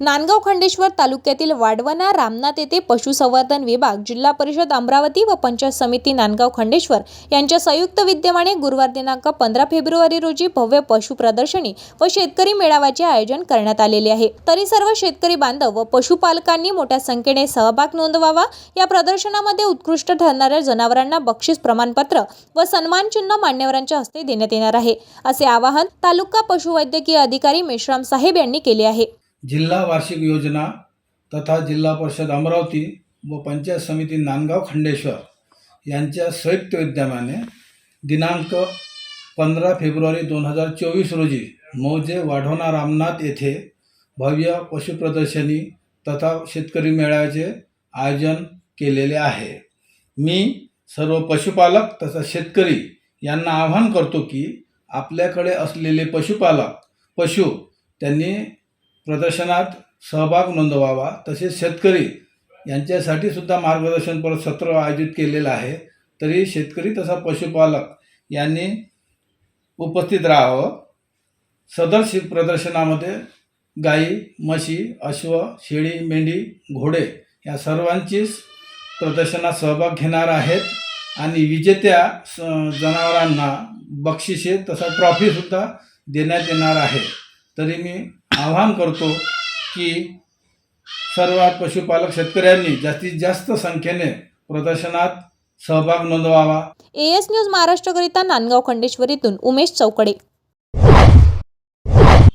नांदगाव खंडेश्वर तालुक्यातील वाडवणा रामनाथ येथे पशुसंवर्धन विभाग जिल्हा परिषद अमरावती व पंचायत समिती नांदगाव खंडेश्वर यांच्या संयुक्त विद्यमाने गुरुवार दिनांक पंधरा फेब्रुवारी रोजी भव्य पशु प्रदर्शनी व शेतकरी मेळाव्याचे आयोजन करण्यात आलेले आहे. तरी सर्व शेतकरी बांधव व पशुपालकांनी मोठ्या संख्येने सहभाग नोंदवावा. या प्रदर्शनामध्ये उत्कृष्ट ठरणाऱ्या जनावरांना बक्षीस प्रमाणपत्र व सन्मानचिन्ह मान्यवरांच्या हस्ते देण्यात येणार आहे असे आवाहन तालुका पशुवैद्यकीय अधिकारी मेश्राम साहेब यांनी केले आहे. जिल्हा वार्षिक योजना तथा जिल्हा परिषद अमरावती व पंचायत समिती नांदगाव खंडेश्वर यांच्या संयुक्त विद्यमाने दिनांक पंधरा फेब्रुवारी दोन हजार चोवीस रोजी मौजे वाढवणा रामनाथ येथे भव्य पशुप्रदर्शनी तथा शेतकरी मेळाव्याचे आयोजन केलेले आहे. मी सर्व पशुपालक तथा शेतकरी यांना आवाहन करतो की आपल्याकडे असलेले पशुपालक पशु त्यांनी प्रदर्शनात सहभाग नोंदवावा तसेच शेतकरी यांच्यासाठी सुद्धा मार्गदर्शनपर सत्र आयोजित केलेलं आहे. तरी शेतकरी तसा पशुपालक यांनी उपस्थित राहावं. सदर शि प्रदर्शनामध्ये गाई म्हशी अश्व शेळी मेंढी घोडे या सर्वांचीच प्रदर्शनात सहभाग घेणार आहेत. आणि विजेत्या स जनावरांना बक्षिसे तसा ट्रॉफीसुद्धा देण्यात येणार आहे. तरी मी आवाहन करतो की सर्व पशुपालक शेतकऱ्यांनी जास्तीत जास्त संख्येने प्रदर्शनात सहभाग नोंदवावा. एएस न्यूज महाराष्ट्रकरिता नांदगाव खंडेश्वरीतून उमेश चौकडे.